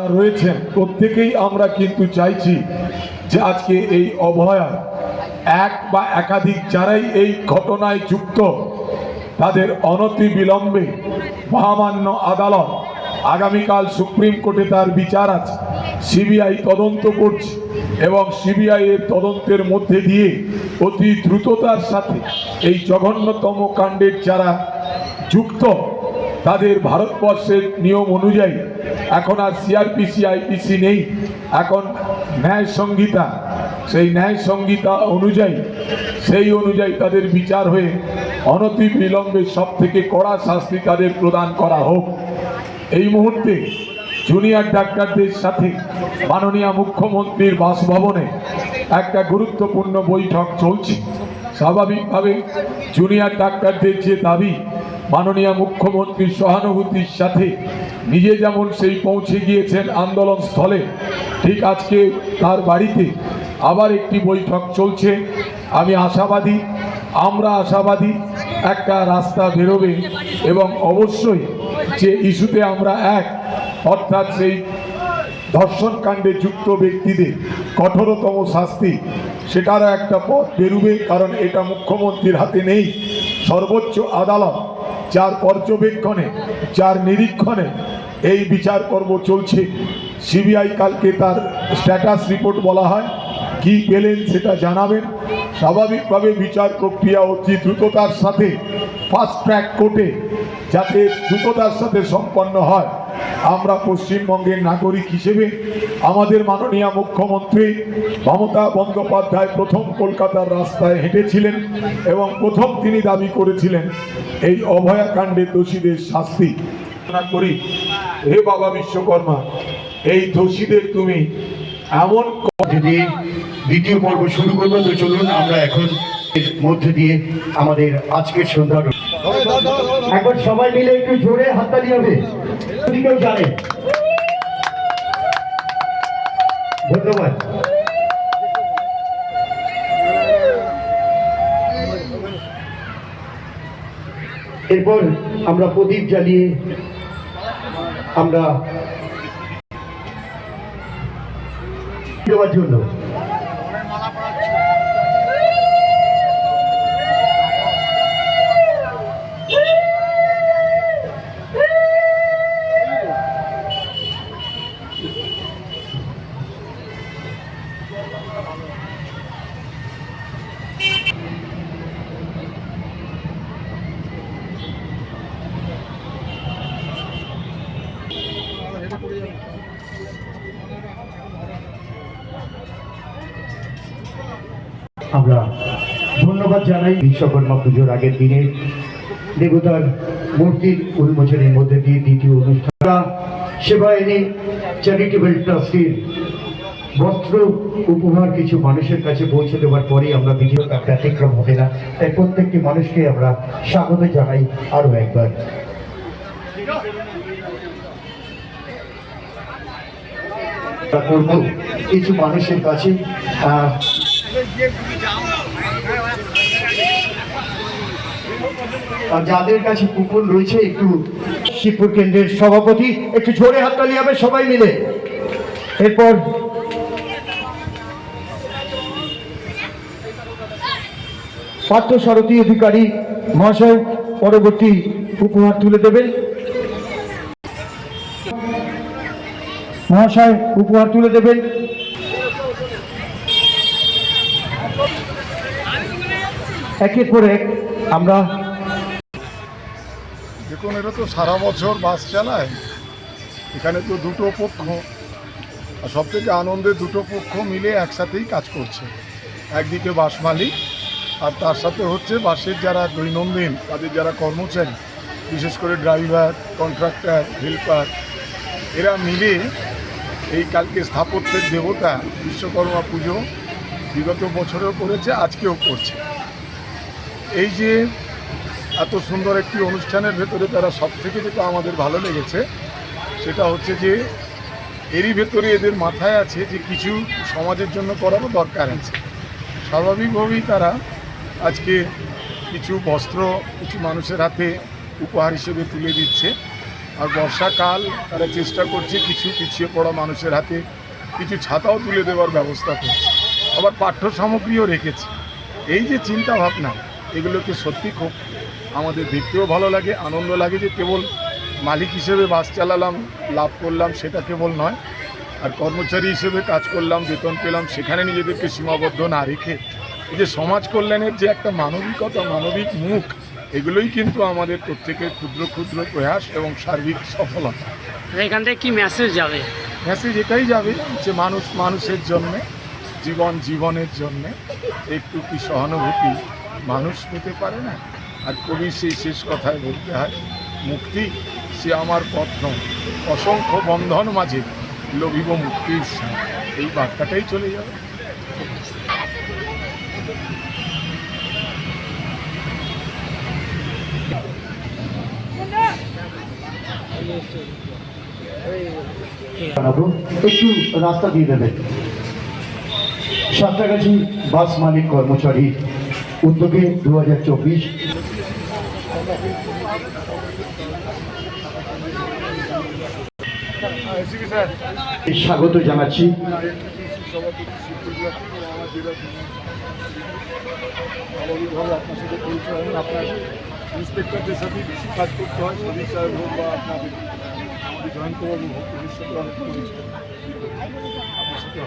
যারা রয়েছেন, প্রত্যেকেই আমরা কিন্তু চাইছি যে আজকে এই অভয়া এক বা একাধিক যারাই এই ঘটনায় যুক্ত, তাদের অনতি বিলম্বে মহামান্য আদালত, আগামীকাল সুপ্রিম কোর্টে তার বিচার আছে। সিবিআই তদন্ত করছে এবং সিবিআই এর তদন্তের মধ্যে দিয়ে অতি দ্রুততার সাথে এই জঘন্যতম কাণ্ডের যারা যুক্ত তাদের ভারতবর্ষের নিয়ম অনুযায়ী এখন আর সিআরপিসি আইপিসি নেই। এখন ন্যায় সংহিতা সেই ন্যায় সংহিতা অনুযায়ী, সেই অনুযায়ী তাদের বিচার হয়ে অনতি বিলম্বে সব থেকে কড়া শাস্তি তাদের প্রদান করা হোক। এই মুহূর্তে জুনিয়র ডাক্তারদের সাথে মাননীয় মুখ্যমন্ত্রীর বাসভবনে একটা গুরুত্বপূর্ণ বৈঠক চলছে। স্বাভাবিকভাবে জুনিয়র ডাক্তারদের যে দাবি মাননীয় মুখ্যমন্ত্রীর সহানুভূতির সাথে নিজে যেমন সেই পৌঁছে গিয়েছেন আন্দোলন স্থলে, ঠিক আজকে তার বাড়িতে আবার একটি বৈঠক চলছে। আমি আশাবাদী, আমরা আশাবাদী একটা রাস্তা বেরোবে এবং অবশ্যই যে ইস্যুতে আমরা এক, অর্থাৎ সেই ধর্ষণকাণ্ডে যুক্ত ব্যক্তিদের কঠোরতম শাস্তি, সেটারও একটা পথ বেরুবে, কারণ এটা মুখ্যমন্ত্রীর হাতে নেই। সর্বোচ্চ আদালত যার পর্যবেক্ষণে, যার নিরীক্ষণে এই বিচার পর্ব চলছে। সিবিআই কালকে তার স্ট্যাটাস রিপোর্ট বলা হয়। কি পেলেন সেটা জানাবেন। স্বাভাবিকভাবে বিচার প্রক্রিয়া অতি দ্রুততার সাথে ফাস্ট ট্র্যাক কোর্টে যাতে দ্রুততার সাথে সম্পন্ন হয়। আমরা পশ্চিমবঙ্গের নাগরিক হিসেবে আমাদের মাননীয় মুখ্যমন্ত্রী মমতা বন্দ্যোপাধ্যায় প্রথম কলকাতার রাস্তায় হেঁটেছিলেন এবং প্রথম তিনি দাবি করেছিলেন এই অভয়াকাণ্ডে দোষীদের শাস্তি। করি হে বাবা বিশ্বকর্মা এই দোষীদের তুমি এমন দিয়ে দ্বিতীয় পর্ব শুরু করব। তো চলুন আমরা এখন এর মধ্যে দিয়ে আমাদের আজকের সন্ধ্যা একবার সবাই মিলে একটু জোরে হাততালি হবে। যদি জানে। ধন্যবাদ। এরপর আমরা প্রদীপ জ্বালিয়ে আমরা দেওয়ার জন্য আমরা ধন্যবাদ জানাই বিশ্বকর্মা পুজোর আগের দিনে দেবতার মূর্তির উন্মোচনের মধ্যে দিয়ে দ্বিতীয় অনুষ্ঠান সেবায়নী চ্যারিটেবল ট্রাস্টির বস্ত্র উপহার কিছু মানুষের কাছে পৌঁছে দেওয়ার পরেই আমরা বিজয়তা ব্যতিক্রম হবে না। তাই প্রত্যেকটি মানুষকে আমরা স্বাগত জানাই আরও একবার। কিছু মানুষের কাছে আর যাদের কাছে কুপন রয়েছে, একটু শিবপুর কেন্দ্রের সভাপতি, একটু জোরে হাততালি হবে সবাই মিলে। এরপর পার্থ সারথী অধিকারী মহাশয় পরবর্তী উপহার তুলে দেবেন। মহাশয়, উপহার তুলে দেবেন। এক আমরা দেখুন, এটা তো সারা বছর বাস চালায়। এখানে তো দুটো পক্ষ। আর সব থেকে আনন্দে দুটো পক্ষ মিলে একসাথেই কাজ করছে। একদিকে বাস মালিক, আর তার সাথে হচ্ছে বাসের যারা দৈনন্দিন, তাদের যারা কর্মচারী, বিশেষ করে ড্রাইভার, কন্ট্রাক্টর, হেল্পার, এরা মিলে এই কালকে স্থাপত্যের দেবতা বিশ্বকর্মা পুজো বিগত বছরেও করেছে, আজকেও করছে। এই যে এত সুন্দর একটি অনুষ্ঠানের ভেতরে তারা সব থেকে যেটা আমাদের ভালো লেগেছে, সেটা হচ্ছে যে এরই ভেতরে এদের মাথায় আছে যে কিছু সমাজের জন্য করারও দরকার আছে। স্বাভাবিকভাবেই তারা আজকে কিছু বস্ত্র কিছু মানুষের হাতে উপহার হিসেবে তুলে দিচ্ছে। আর বর্ষাকাল তারা চেষ্টা করছে কিছু পিছিয়ে পড়া মানুষের হাতে কিছু ছাতাও তুলে দেওয়ার ব্যবস্থা করছে। আবার পাঠ্য সামগ্রীও রেখেছে। এই যে চিন্তা ভাবনা এগুলোকে সত্যি খুব আমাদের দেখতেও ভালো লাগে আনন্দ লাগে যে কেবল মালিক হিসেবে বাস চালালাম লাভ করলাম সেটা কেবল নয়। আর কর্মচারী হিসেবে কাজ করলাম বেতন পেলাম সেখানে নিজেদেরকে সীমাবদ্ধ না রেখে এই যে সমাজ কল্যাণের যে একটা মানবিকতা মানবিক মুখ এগুলোই কিন্তু আমাদের প্রত্যেকের ক্ষুদ্র ক্ষুদ্র প্রয়াস এবং সার্বিক সফলতা। এখান থেকে কি মেসেজ যাবে? মেসেজ এটাই যাবে যে মানুষ মানুষের জন্যে জীবন জীবনের জন্যে একটু কি সহানুভূতি মানুষ পেতে পারে না। আর কবি সেই শেষ কথায় বলতে হয়, মুক্তি, সে আমার পথ নয় অসংখ্য বন্ধন মাঝে লভিব মুক্তির এই বার্তাটাই চলে যাবে একটু রাস্তা দিয়ে দেবেন সাঁতরাগাছি বাস মালিক, কর্মচারী উদ্যোগে দু হাজার চব্বিশ। স্বাগত জানাচ্ছি। পরিচয় আপনার ইন্সপেক্টরদের সাথে বেশি কাজ করতে হয় হোক বা আপনাদের হোক অনেক আপনার সাথে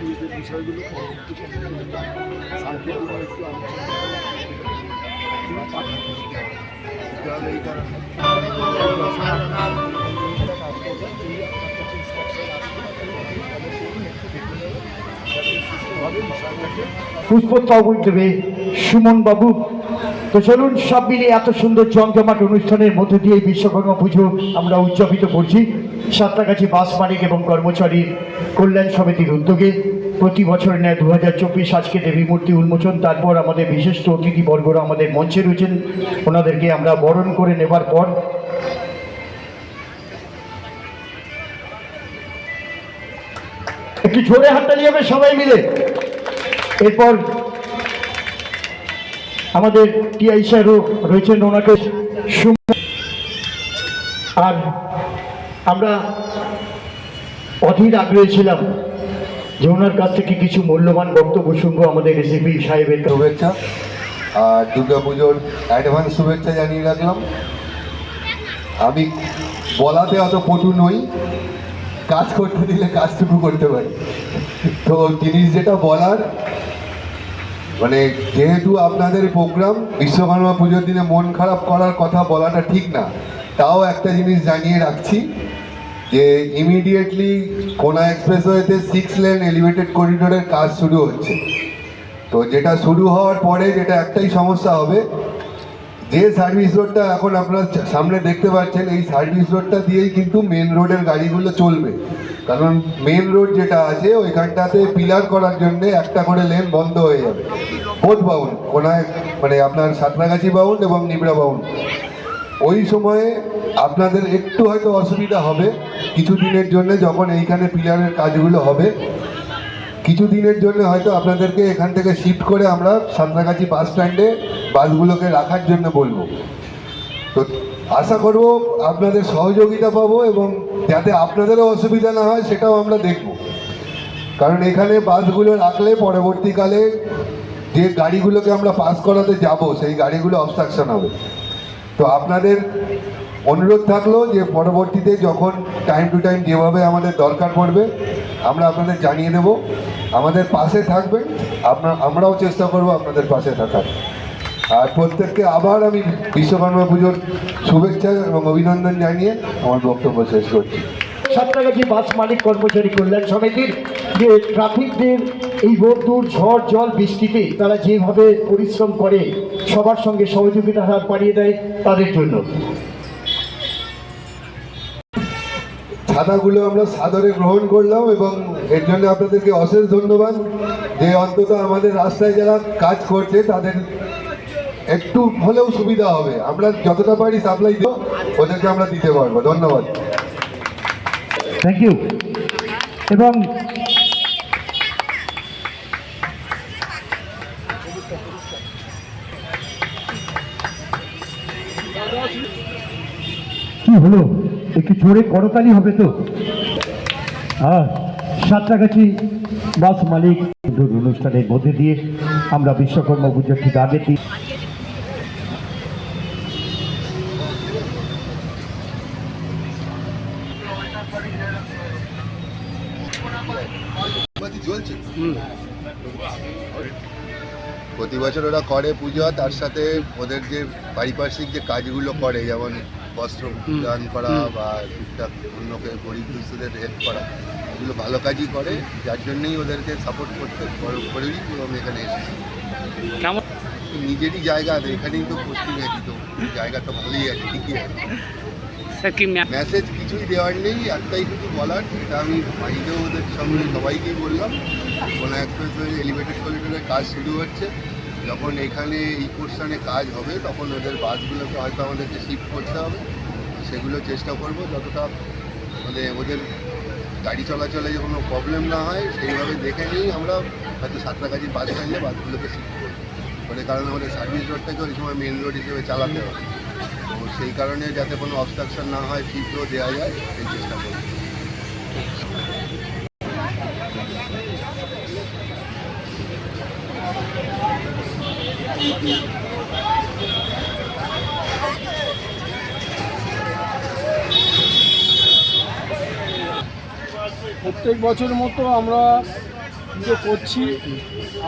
এই যে পুষ্পস্তবক দেবে সুমন বাবু তো চলুন সব মিলিয়ে এত সুন্দর জমজমাট অনুষ্ঠানের মধ্যে দিয়ে বিশ্বকর্মা পুজো আমরা উদযাপিত করছি। সাঁতরাগাছি বাস মালিক এবং কর্মচারী কল্যাণ সমিতির উদ্যোগে প্রতি বছর নেয় দু হাজার চব্বিশ আজকে দেবী মূর্তি উন্মোচন, তারপর আমাদের বিশিষ্ট অতিথি বর্গরা আমাদের মঞ্চে রয়েছেন। ওনাদেরকে আমরা বরণ করে নেবার পর একটু জোরে হাততালি হবে সবাই মিলে। এরপর আমাদের টিআই স্যারও রয়েছেন ওনাকে আর আমরা অধীর আগ্রহী ছিলাম যে ওনার কাছ থেকে কিছু মূল্যবান বক্তব্য শুনব আমাদের রেসিপি সাহেবের শুভেচ্ছা। আর পুজোর অ্যাডভান্স শুভেচ্ছা জানিয়ে রাখলাম। আমি বলাতে অত পটু নই, কাজ করতে দিলে কাজটুকু করতে পারি। তো জিনিস যেটা বলার মানে যেহেতু আপনাদের প্রোগ্রাম, বিশ্বকর্মা পুজোর দিনে মন খারাপ করার কথা বলাটা ঠিক না, তাও একটা জিনিস জানিয়ে রাখছি। যে ইমিডিয়েটলি কোনা এক্সপ্রেসওয়েতে সিক্স লেন এলিভেটেড করিডোরের কাজ শুরু হচ্ছে। তো যেটা শুরু হওয়ার পরে যেটা একটাই সমস্যা হবে, যে সার্ভিস রোডটা এখন আপনার সামনে দেখতে পাচ্ছেন, এই সার্ভিস রোডটা দিয়েই কিন্তু মেন রোডের গাড়িগুলো চলবে। কারণ মেন রোড যেটা আছে, ওইখানটাতে পিলার করার জন্য একটা করে লেন বন্ধ হয়ে যাবে। বোধ বাউন্ড কোনায় মানে আপনার সাঁতরাগাছি বাউন্ড এবং নিবড়া বাউন্ড ওই সময়ে আপনাদের একটু হয়তো অসুবিধা হবে। কিছু দিনের জন্য যখন এইখানে পিলারের কাজগুলো হবে, কিছু দিনের জন্য হয়তো আপনাদেরকে এখান থেকে শিফট করে আমরা সাঁতরাগাছি বাস স্ট্যান্ডে বাসগুলোকে রাখার জন্য বলব। তো আশা করব আপনাদের সহযোগিতা পাবো এবং যাতে আপনাদেরও অসুবিধা না হয় সেটাও আমরা দেখব। কারণ এখানে বাসগুলো রাখলে পরবর্তীকালে যে গাড়িগুলোকে আমরা পাস করাতে যাব, সেই গাড়িগুলো অবস্ট্রাকশন হবে। তো আপনাদের অনুরোধ থাকল যে পরবর্তীতে যখন টাইম টু টাইম যেভাবে আমাদের দরকার পড়বে, আমরা আপনাদের জানিয়ে দেব। আমাদের পাশে থাকবেন। আপনার আমরাও চেষ্টা করব আপনাদের পাশে থাকার। আর প্রত্যেককে আবার আমি বিশ্বকর্মা পুজোর শুভেচ্ছা এবং অভিনন্দন জানিয়ে আমার বক্তব্য শেষ করছি। সাঁতরাগাছি বাস মালিক কর্মচারী কল্যাণ সমিতির যে ট্রাফিকদের এই রোদ্দুর ঝড় জল বৃষ্টিতে তারা যেভাবে পরিশ্রম করে সবার সঙ্গে সহযোগিতা হাত বাড়িয়ে দেয় তাদের জন্য। ছাতাগুলো আমরা সাদরে গ্রহণ করলাম এবং এর জন্য আপনাদেরকে অশেষ ধন্যবাদ যে অন্তত আমাদের রাস্তায় যারা কাজ করছে তাদের একটু হলেও সুবিধা হবে। আমরা যতটা পারি সাপ্লাই দেবো ওদেরকে আমরা দিতে পারব। ধন্যবাদ। থ্যাংক ইউ এবং কি হলো? একটু জোরে করতালি হবে তো। হ্যাঁ সাঁতরাগাছি বাস মালিক অনুষ্ঠানের মধ্যে দিয়ে আমরা বিশ্বকর্মা পুজোর ঠিক হুম প্রতি বছর ওরা করে পুজো, তার সাথে ওদের যে পারিপার্শ্বিক যে কাজগুলো করে, যেমন বস্ত্র দান করা বা টুকটাক অন্যকে গরিব দুস্থদের হেল্প করা এগুলো ভালো কাজই করে যার জন্যই ওদেরকে সাপোর্ট করতে কর- করেই আমি এখানে এসেছি। কেমন? নিজেরই জায়গা আছে এখানেই তো পোস্টিং আছি তো জায়গা তো ভালোই আছে ঠিকই আছে। মেসেজ কিছুই দেওয়ার নেই একটাই শুধু বলার এটা আমি বাড়িতেও ওদের সঙ্গে সবাইকেই বললাম। কোনো এক্সপ্রেস এলিভেটেড করিডোরের কাজ শুরু হচ্ছে। যখন এখানে এই কাজ হবে, তখন ওদের বাসগুলোকে হয়তো আমাদেরকে শিফট করতে হবে। সেগুলো চেষ্টা করব যতটা মানে ওদের গাড়ি চলাচলে যে কোনো প্রবলেম না হয়, সেইভাবে দেখে নিই আমরা হয়তো সাঁতরাগাছি বাস স্ট্যান্ডে বাসগুলোকে শিফট করব। ফলে কারণ আমাদের সার্ভিস রোডটাকে ওই সময় মেন রোড হিসেবে চালাতে হবে। তো সেই কারণে যাতে কোনো অবস্ট্রাকশন না হয় ফিটও দেওয়া যায়, সেই চেষ্টা করব। প্রত্যেক বছর মতো আমরা পুজো করছি।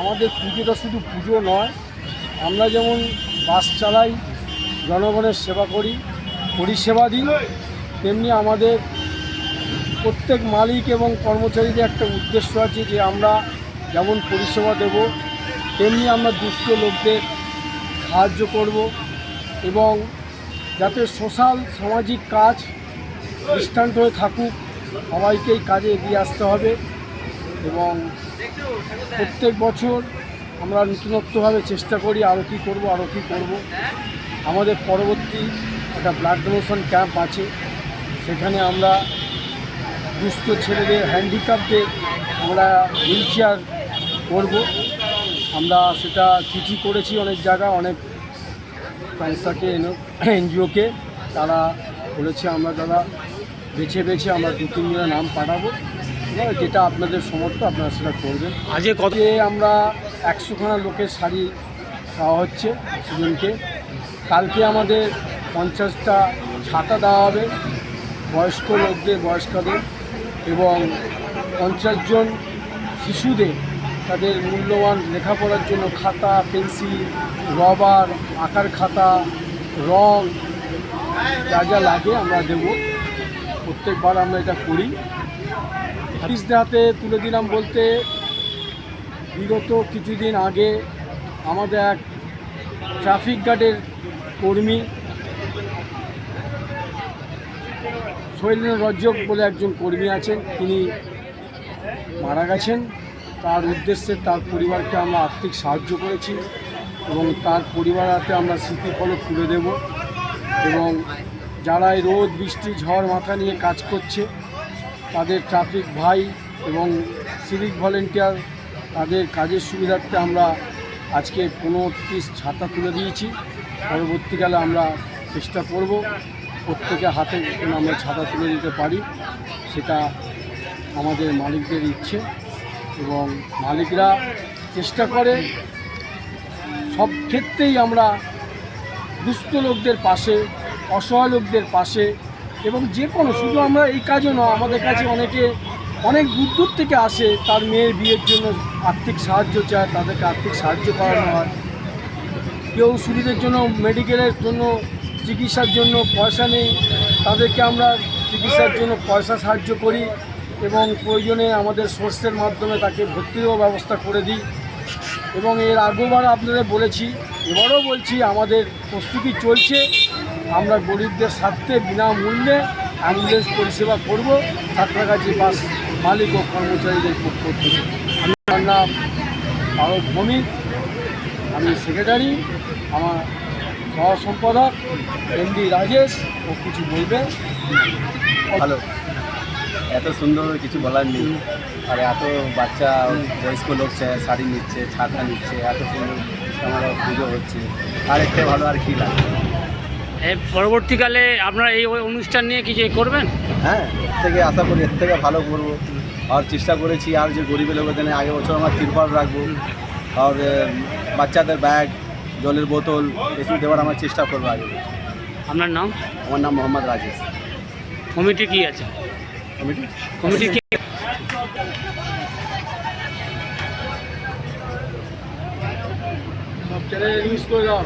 আমাদের পুজোটা শুধু পুজো নয়, আমরা যেমন বাস চালাই, জনগণের সেবা করি, পরিষেবা দিই, তেমনি আমাদের প্রত্যেক মালিক এবং কর্মচারীদের একটা উদ্দেশ্য আছে যে আমরা যেমন পরিষেবা দেব তেমনি আমরা দুস্থ লোকদের সাহায্য করব এবং যাতে সোশ্যাল সামাজিক কাজ দৃষ্টান্ত হয়ে থাকুক, সবাইকেই কাজে এগিয়ে আসতে হবে এবং প্রত্যেক বছর আমরা নতুনত্বভাবে চেষ্টা করি আরও কী করব আরও কী করব। আমাদের পরবর্তী একটা ব্লাড ডোনেশন ক্যাম্প আছে, সেখানে আমরা দুস্থ ছেলেদের, হ্যান্ডিক্যাপদের আমরা হুইল চেয়ার করব। আমরা সেটা চিঠি করেছি অনেক জায়গায় অনেক সংস্থাকে এনজিওকে তারা বলেছে আমরা দাদা বেছে বেছে আমরা দু তিনজনের নাম পাঠাবো। যেটা আপনাদের সমর্থ আপনারা সেটা করবেন। আজকে কত আমরা একশোখানা লোকের শাড়ি দেওয়া হচ্ছে অক্সিজেনকে কালকে আমাদের পঞ্চাশটা ছাতা দেওয়া হবে বয়স্ক লোকদের বয়স্কদের এবং পঞ্চাশ জন শিশুদের তাদের মূল্যবান লেখাপড়ার জন্য খাতা, পেন্সিল, রবার, আঁকার খাতা, রং যা যা লাগে আমরা দেবো। প্রত্যেকবার আমরা এটা করি। হাফিজদের হাতে তুলে দিলাম বলতে বিগত কিছুদিন আগে আমাদের এক ট্রাফিক গার্ডের কর্মী শৈলেন্দ্র রজ্জক বলে একজন কর্মী আছেন। তিনি মারা গেছেন। তার উদ্দেশ্যে তার পরিবারকে আমরা আর্থিক সাহায্য করেছি এবং তার পরিবার হাতে আমরা স্মৃতিফলক তুলে দেব এবং যারা রোদ, বৃষ্টি, ঝড়, মাথা নিয়ে কাজ করছে, তাদের ট্রাফিক ভাই এবং সিভিক ভলেন্টিয়ার তাদের কাজের সুবিধার্থে আমরা আজকে পনেরো পিস ছাতা তুলে দিয়েছি। পরবর্তীকালে আমরা চেষ্টা করব প্রত্যেকে হাতে আমরা ছাতা তুলে দিতে পারি, সেটা আমাদের মালিকদের ইচ্ছে। এবং মালিকরা চেষ্টা করে। সব ক্ষেত্রেই আমরা দুস্থ লোকদের পাশে, অসহায় লোকদের পাশে এবং যে কোনো, শুধু আমরা এই কাজও নয়, আমাদের কাছে অনেকে, অনেক দূর দূর থেকে আসে, তার মেয়ের বিয়ের জন্য আর্থিক সাহায্য চায়, তাদেরকে আর্থিক সাহায্য করানো হয়। কেউ সুবিধের জন্য মেডিকেলের জন্য চিকিৎসার জন্য পয়সা নেই, তাদেরকে আমরা চিকিৎসার জন্য পয়সা সাহায্য করি। এবং প্রয়োজনে আমাদের সোর্সের মাধ্যমে তাকে ভর্তিরও ব্যবস্থা করে দিই। এবং এর আগেবার আপনাদের বলেছি, এবারও বলছি, আমাদের প্রস্তুতি চলছে। আমরা গরিবদের স্বার্থে বিনামূল্যে অ্যাম্বুলেন্স পরিষেবা করব সাঁতরাগাছি বাস মালিক ও কর্মচারীদের পক্ষ থেকে। আমি আমার নাম ভারত ভৌমিক, আমি সেক্রেটারি, আমার সহ সম্পাদক এমডি রাজেশ ও কিছু বলবে। ভালো। এত সুন্দর কিছু বলার নেই। আর এত বাচ্চা বয়স্ক লোক শাড়ি নিচ্ছে ছাতা নিচ্ছে এত সুন্দর আমার পুজো হচ্ছে। আর একটা ভালো আর কি লাগে। পরবর্তীকালে আপনারা এই অনুষ্ঠান নিয়ে কিছু করবেন? হ্যাঁ এর থেকে আশা করি এর থেকে ভালো করব। আর চেষ্টা করেছি আর যে গরিবের লোকের জন্য আগে বছর আমার তিরপাল রাখব। আর বাচ্চাদের ব্যাগ জলের বোতল এসব দেওয়ার আমার চেষ্টা করব আগে আপনার নাম? আমার নাম মোহাম্মদ রাজেশ। কমিটি কি আছে? কমিটি? কমিটি সব চ্যানেলে নিউজ করে দাও।